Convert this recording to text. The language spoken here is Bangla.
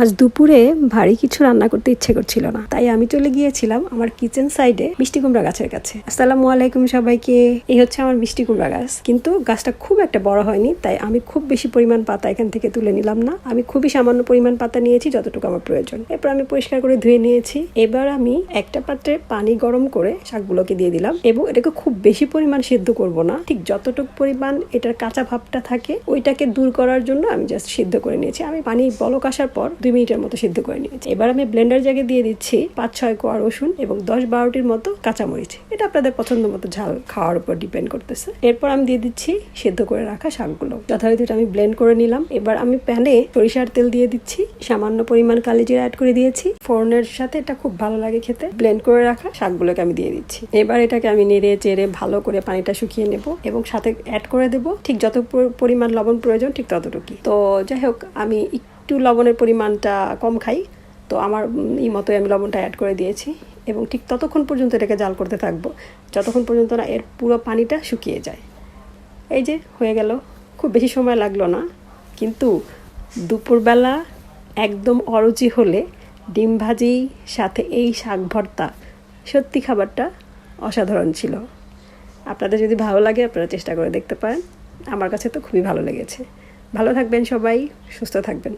আজ দুপুরে ভারী কিছু রান্না করতে ইচ্ছে করছিল না। তাই আমি চলে গিয়েছিলাম আমার কিচেন সাইডে মিষ্টি কুমড়া গাছের কাছে। আসসালামু আলাইকুম সবাইকে। এই হচ্ছে আমার মিষ্টি কুমড়া গাছ। কিন্তু গাছটা খুব একটা বড় হয়নি, তাই আমি খুব বেশি পরিমাণ পাতা এখান থেকে তুলে নিলাম না। আমি খুবই সামান্য পরিমাণ পাতা নিয়েছি, যতটুকু আমার প্রয়োজন। এরপর আমি পরিষ্কার করে ধুয়ে নিয়েছি। এবার আমি একটা পাত্রে পানি গরম করে শাকগুলোকে দিয়ে দিলাম এবং এটাকে খুব বেশি পরিমাণ সেদ্ধ করব না। ঠিক যতটুকু পরিমাণ এটার কাঁচা ভাবটা থাকে, ওইটাকে দূর করার জন্য আমি জাস্ট সিদ্ধ করে নিয়েছি। আমি পানি বলক আসার পর দুই মিনিটের মতো সিদ্ধ করে নিয়েছি। এবার আমি ব্লেন্ডার জায়গায় দিয়ে দিচ্ছি পাঁচ, ছয় কোয়া রসুন এবং দশ বারোটির মতো কাঁচামরিচ। এটা আপনাদের পছন্দ মতো ঝাল খাওয়ার উপর ডিপেন্ড করতেছে। এরপর আমি দিয়ে দিচ্ছি সিদ্ধ করে রাখা শাকগুলো। যথারীতি আমি ব্লেন্ড করে নিলাম। এবার আমি প্যানে সরিষার তেল দিয়ে দিচ্ছি। সামান্য পরিমাণ কালিজিরা অ্যাড করে দিয়েছি। ফোড়নের সাথে এটা খুব ভালো লাগে খেতে। ব্লেন্ড করে রাখা শাকগুলোকে আমি দিয়ে দিচ্ছি। এবার এটাকে আমি নেড়ে, চেড়ে ভালো করে পানিটা শুকিয়ে নেব এবং সাথে অ্যাড করে দেব। ঠিক যত পরিমাণ লবণ প্রয়োজন ঠিক ততটুকুই। তো যাই হোক, আমি একটু লবণের পরিমাণটা কম খাই। তো আমার এই মতোই আমি লবণটা অ্যাড করে দিয়েছি এবং ঠিক ততক্ষণ পর্যন্ত এটাকে জাল করতে থাকব। যতক্ষণ পর্যন্ত না এর পুরো পানিটা শুকিয়ে যায়। এই যে, হয়ে গেল। খুব বেশি সময় লাগল না, কিন্তু দুপুরবেলা একদম অরুচি হলে ডিম ভাজি সাথে এই শাক ভর্তা সত্যি খাবারটা অসাধারণ ছিল। আপনাদের যদি ভালো লাগে আপনারা চেষ্টা করে দেখতে পারেন। আমার কাছে তো খুবই ভালো লেগেছে। ভালো থাকবেন সবাই, সুস্থ থাকবেন।